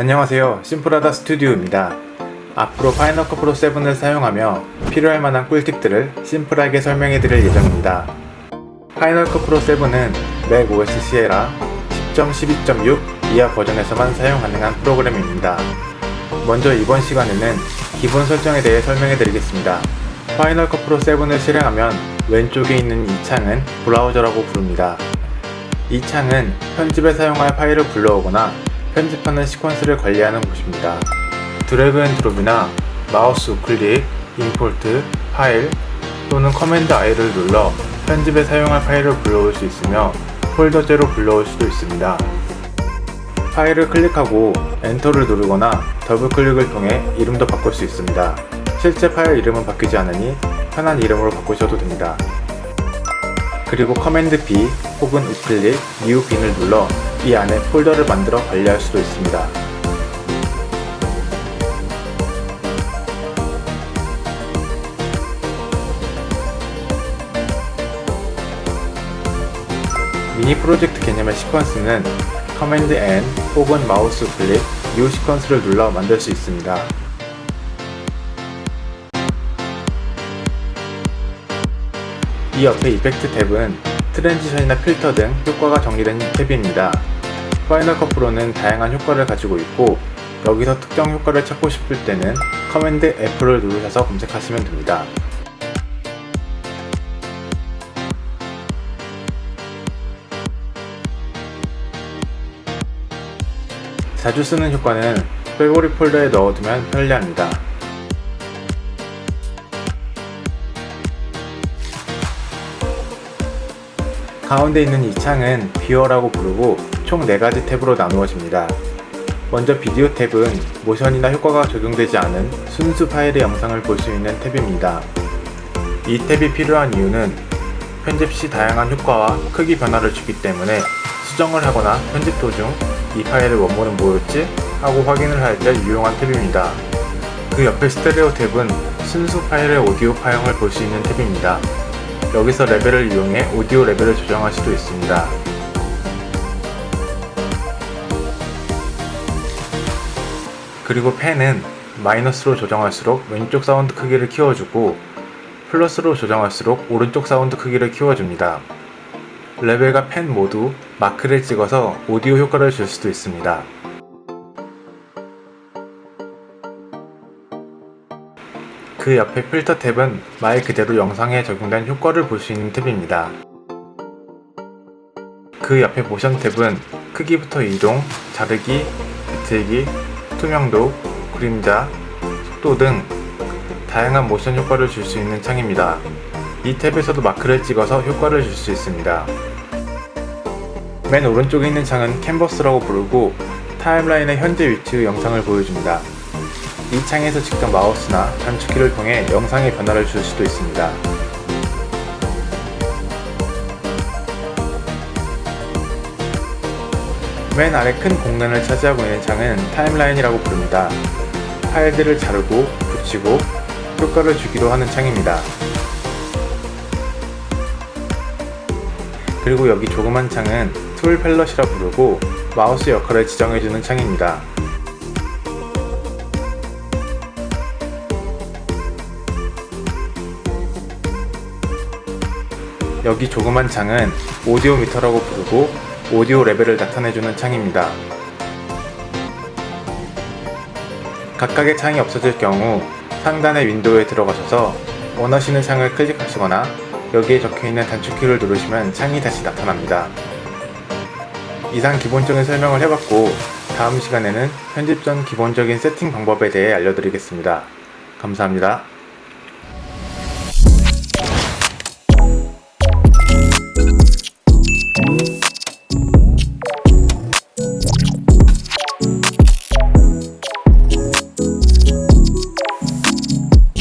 안녕하세요. 심플하다 스튜디오입니다. 앞으로 파이널 컷 프로 7을 사용하며 필요할 만한 꿀팁들을 심플하게 설명해 드릴 예정입니다. 파이널 컷 프로 7은 맥 OS 시에라 10.12.6 이하 버전에서만 사용 가능한 프로그램입니다. 먼저 이번 시간에는 기본 설정에 대해 설명해 드리겠습니다. 파이널 컷 프로 7을 실행하면 왼쪽에 있는 이 창은 브라우저라고 부릅니다. 이 창은 편집에 사용할 파일을 불러오거나 편집하는 시퀀스를 관리하는 곳입니다. 드래그 앤 드롭이나 마우스 우클릭, 임포트, 파일 또는 커맨드 I를 눌러 편집에 사용할 파일을 불러올 수 있으며 폴더제로 불러올 수도 있습니다. 파일을 클릭하고 엔터를 누르거나 더블 클릭을 통해 이름도 바꿀 수 있습니다. 실제 파일 이름은 바뀌지 않으니 편한 이름으로 바꾸셔도 됩니다. 그리고 커맨드 B 혹은 우클릭, new bin을 눌러 이 안에 폴더를 만들어 관리할 수도 있습니다. 미니 프로젝트 개념의 시퀀스는 커맨드 N 혹은 마우스 우클릭, new 시퀀스를 눌러 만들 수 있습니다. 이 옆에 이펙트 탭은 트랜지션이나 필터 등 효과가 정리된 탭입니다. 파이널 컷 프로는 다양한 효과를 가지고 있고 여기서 특정 효과를 찾고 싶을 때는 커맨드 F를 누르셔서 검색하시면 됩니다. 자주 쓰는 효과는 페보릿 폴더에 넣어두면 편리합니다. 가운데 있는 이 창은 뷰어라고 부르고 총 4가지 탭으로 나누어집니다. 먼저 비디오 탭은 모션이나 효과가 적용되지 않은 순수 파일의 영상을 볼 수 있는 탭입니다. 이 탭이 필요한 이유는 편집 시 다양한 효과와 크기 변화를 주기 때문에 수정을 하거나 편집 도중 이 파일의 원본은 뭐였지? 하고 확인을 할 때 유용한 탭입니다. 그 옆에 스테레오 탭은 순수 파일의 오디오 파형을 볼 수 있는 탭입니다. 여기서 레벨을 이용해 오디오 레벨을 조정할 수도 있습니다. 그리고 펜은 마이너스로 조정할수록 왼쪽 사운드 크기를 키워주고 플러스로 조정할수록 오른쪽 사운드 크기를 키워줍니다. 레벨과 펜 모두 마크를 찍어서 오디오 효과를 줄 수도 있습니다. 그 옆에 필터 탭은 말 그대로 영상에 적용된 효과를 볼 수 있는 탭입니다. 그 옆에 모션 탭은 크기부터 이동, 자르기, 비틀기, 투명도, 그림자, 속도 등 다양한 모션 효과를 줄 수 있는 창입니다. 이 탭에서도 마크를 찍어서 효과를 줄 수 있습니다. 맨 오른쪽에 있는 창은 캔버스라고 부르고 타임라인의 현재 위치의 영상을 보여줍니다. 이 창에서 직접 마우스나 단축키를 통해 영상의 변화를 줄 수도 있습니다. 맨 아래 큰 공간을 차지하고 있는 창은 타임라인이라고 부릅니다. 파일들을 자르고 붙이고 효과를 주기도 하는 창입니다. 그리고 여기 조그만 창은 툴 팰럿이라 부르고 마우스 역할을 지정해주는 창입니다. 여기 조그만 창은 오디오 미터라고 부르고 오디오 레벨을 나타내주는 창입니다. 각각의 창이 없어질 경우 상단의 윈도우에 들어가셔서 원하시는 창을 클릭하시거나 여기에 적혀있는 단축키를 누르시면 창이 다시 나타납니다. 이상 기본적인 설명을 해봤고 다음 시간에는 편집 전 기본적인 세팅 방법에 대해 알려드리겠습니다. 감사합니다.